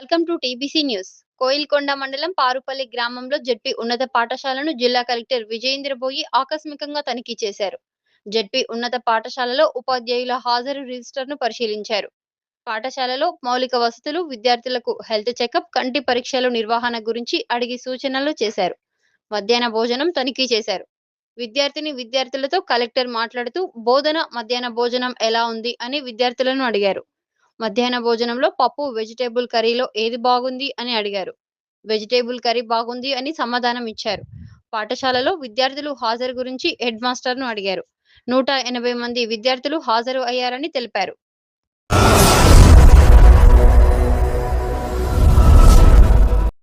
Welcome to TBC news. Koilkonda మండలం పారుపల్లి గ్రామంలో ZP ఉన్నత పాఠశాలను జిల్లా కలెక్టర్ విజయేంద్ర బోయి ఆకస్మికంగా తనిఖీ చేశారు. జడ్పీ ఉన్నత పాఠశాలలో ఉపాధ్యాయుల హాజరు రిజిస్టర్ను పరిశీలించారు. పాఠశాలలో మౌలిక వసతులు విద్యార్థులకు హెల్త్ చెకప్ కంటి పరీక్షలు నిర్వహణ గురించి అడిగి సూచనలు చేశారు. మధ్యాహ్న భోజనం తనిఖీ చేశారు. విద్యార్థిని విద్యార్థులతో కలెక్టర్ మాట్లాడుతూ బోధన మధ్యాహ్న భోజనం ఎలా ఉంది? అని విద్యార్థులను అడిగారు. మధ్యాహ్న భోజనంలో పప్పు వెజిటేబుల్ కర్రీలో ఏది బాగుంది అని అడిగారు. వెజిటేబుల్ కర్రీ బాగుంది అని సమాధానం ఇచ్చారు. పాఠశాలలో విద్యార్థులు హాజరు గురించి హెడ్ మాస్టర్ను అడిగారు. నూట ఎనభై మంది విద్యార్థులు హాజరు అయ్యారని తెలిపారు.